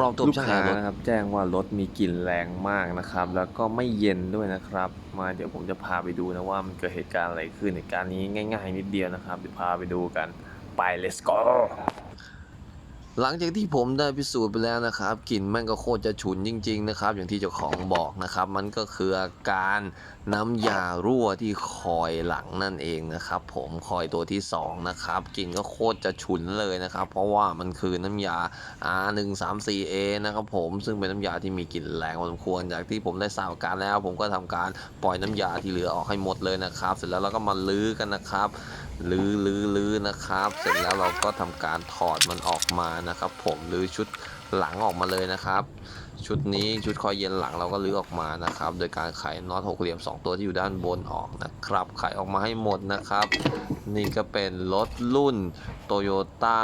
ปลอมตัวลูกเป็นค้าช่างแอร์รถนะครับแจ้งว่ารถมีกลิ่นแรงมากนะครับ แล้วก็ไม่เย็นด้วยนะครับ มาเดี๋ยวผมจะพาไปดูนะว่ามันเกิดเหตุการณ์อะไรขึ้นเหตุการณ์นี้ง่าย ๆ นิดเดียวนะครับเดี๋ยวพาไปดูกันไป let's go หลังจากที่ผมได้พิสูจน์ไปแล้วนะครับกลิ่นแม่งก็โคตรจะฉุนจริง ๆ นะครับ อย่างที่เจ้าของบอกนะครับ มันก็คืออาการน้ำยารั่วที่คอยหลังนั่นเองนะครับ ผมคอยตัวที่สองนะครับกลิ่นก็โคตรจะฉุนเลยนะครับ เพราะว่ามันคือน้ำยา R134A นะครับผมซึ่งเป็นน้ำยาที่มีกลิ่นแรงพอสมควรจากที่ผมได้ทราบการแล้ว ผมก็ทำการปล่อยน้ำยาที่เหลือออกให้หมดเลยนะครับ เสร็จแล้วเราก็มาลื้อกันนะครับลื้อลื้อลื้อนะครับ เสร็จแล้วเราก็ทำการถอดมันออกมานะะครับผมรื้อชุดหลังออกมาเลยนะครับ ชุดนี้ชุดคอยเย็นหลังเราก็ลื้อออกมานะครับ โดยการไขน็อตหกเหลี่ยม 2 ตัวที่อยู่ด้านบนออกนะครับ ไขออกมาให้หมดนะครับ นี่ก็เป็นรถรุ่น Toyota อ่า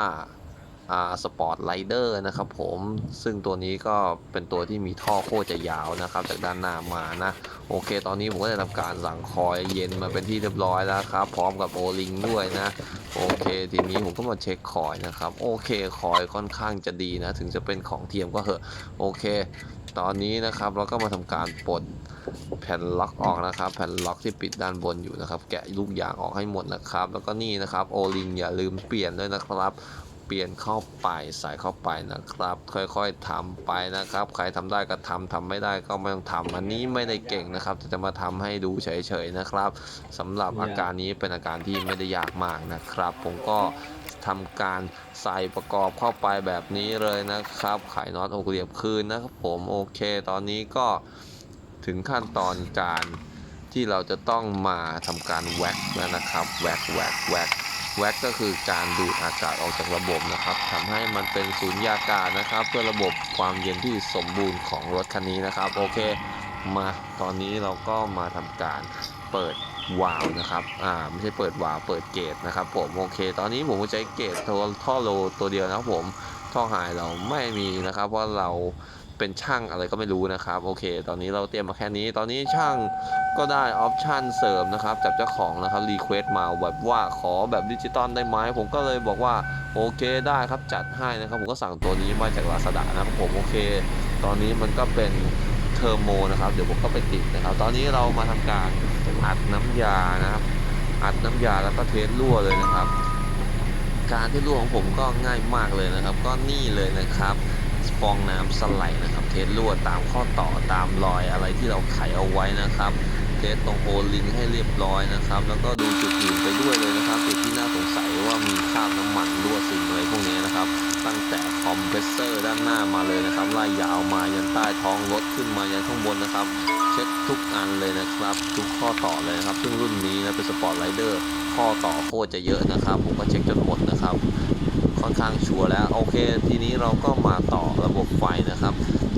สปอร์ตไลเดอร์นะครับผมซึ่งตัวนี้ก็เป็นตัวที่มีท่อโคตรจะยาวนะครับ จากด้านหน้ามานะ โอเค ตอนนี้ผมก็ได้ทำการสั่งคอยเย็นมาเป็นที่เรียบร้อยแล้วครับ พร้อมกับโอลิงด้วยนะ โอเค ทีนี้ผมก็มาเช็คคอยนะครับ โอเคคอยค่อนข้างจะดีนะ ถึงจะเป็นของเทียมก็เหอะ โอเค ตอนนี้นะครับเราก็มาทำการปลดแผ่นล็อกออกนะครับ แผ่นล็อกที่ปิดด้านบนอยู่นะครับ แกะลูกยางออกให้หมดนะครับ แล้วก็นี่นะครับโอลิงอย่าลืมเปลี่ยนด้วยนะครับ เปลี่ยนเข้าไปใส่เข้าไปนะครับ ค่อยๆทำไปนะครับ ใครทำได้ก็ทำทำไม่ได้ก็ไม่ต้องทำอันนี้ไม่ได้เก่งนะครับแต่จะมาทำให้ดูเฉยๆนะครับสำหรับอาการนี้เป็นอาการที่ไม่ได้ยากมากนะครับ ผมก็ทำการใส่ประกอบเข้าไปแบบนี้เลยนะครับไขน็อตหกเหลี่ยมคืนนะครับผมโอเค ตอนนี้ก็ถึงขั้นตอนการที่เราจะต้องมาทำการแวกแล้วนะครับแวกแวกแวก แว็กก็คือการดูดอากาศออกจากระบบนะครับทำให้มันเป็นสูญญากาศนะครับ เพื่อระบบความเย็นที่สมบูรณ์ของรถคันนี้นะครับ โอเค มาตอนนี้เราก็มาทำการเปิดวาล์วนะครับ อ่า ไม่ใช่เปิดวาล์วเปิดเกตนะครับผม โอเค ตอนนี้ผมใช้เกตตัวท่อโลตัวเดียวนะครับผม ท่อหายเราไม่มีนะครับ เพราะเรา เป็นช่างอะไรก็ไม่รู้นะครับ โอเค ตอนนี้เราเตรียมมาแค่นี้ ตอนนี้ช่างก็ได้ออปชันเสริมนะครับจากเจ้าของนะครับรีเควสมาแบบว่าขอแบบดิจิตอลได้ไหมผมก็เลยบอกว่าโอเคได้ครับจัดให้นะครับผมก็สั่งตัวนี้มาจากลาซาด้านะครับผมโอเค ตอนนี้มันก็เป็นเทอร์โมนะครับ เดี๋ยวผมก็ไปติดนะครับ ตอนนี้เรามาทำการอัดน้ำยานะครับ อัดน้ำยาแล้วก็เทสรั่วเลยนะครับ การเทสรั่วของผมก็ง่ายมากเลยนะครับ ก็นี่เลยนะครับ ฟองน้ำสไลด์นะครับ เทสรั่วตามข้อต่อตามรอยอะไรที่เราไขเอาไว้นะครับ เทสตรงโอลิงให้เรียบร้อยนะครับ แล้วก็ดูจุดอื่นไปด้วยเลยนะครับจุดที่น่าสงสัยว่ามีคราบน้ำมันรั่วซึมอะไรพวกนี้นะครับ ตั้งแต่คอมเพรสเซอร์ด้านหน้ามาเลยนะครับไล่ยาวมายันใต้ท้องรถขึ้นมายันข้างบนนะครับเช็คทุกอันเลยนะครับ ทุกข้อต่อเลยนะครับ ซึ่งรุ่นนี้นะเป็นสปอร์ตไลเดอร์ข้อต่อโคตรจะเยอะนะครับ ผมก็เช็คจนหมดนะ ข้างชัวร์แล้วโอเค ทีนี้เราก็มาต่อระบบไฟนะครับ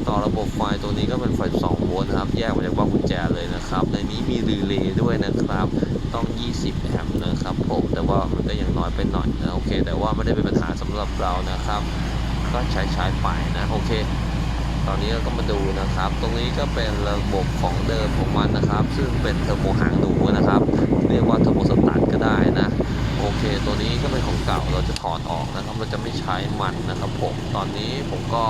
ต่อระบบไฟตัวนี้ก็เป็นไฟ 2 โวลต์นะครับแยกมาจากบ้านกุญแจเลยนะครับ ในนี้มีรีเลย์ด้วยนะครับ ต้อง 20 แอมป์นะครับผมแต่ว่ามันก็ยังน้อยไปหน่อยนะโอเค แต่ว่าไม่ได้เป็นปัญหาสำหรับเรานะครับ ก็ใช้ใช้ไปนะโอเคตอนนี้เราก็มาดูนะครับ ตรงนี้ก็เป็นระบบของเดิมของมันนะครับ ซึ่งเป็นเทอร์โมหางหนูนะครับ เรียกว่าเทอร์โมสตาร์ทก็ได้นะ โอเค ตัวนี้ก็ เก่าเราจะถอดออกนะครับ เราจะไม่ใช้มันนะครับผมตอนนี้ผมก็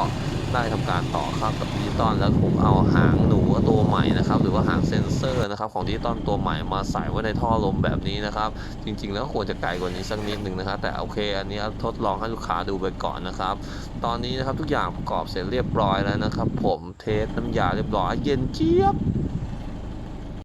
ได้ทำการต่อเข้ากับดิจิตอลแล้วผมเอาหางหนูตัวใหม่นะครับ หรือว่าหางเซนเซอร์นะครับของดิจิตอลตัวใหม่มาใส่ไว้ในท่อลมแบบนี้นะครับ จริง ๆ แล้วควรจะไกลกว่านี้สักนิดหนึ่งนะครับ แต่โอเค อันนี้ทดลองให้ลูกค้าดูไปก่อนนะครับ ตอนนี้นะครับทุกอย่างประกอบเสร็จเรียบร้อยแล้วนะครับ ผมเทสน้ำยาเรียบร้อยเย็นเจี๊ยบ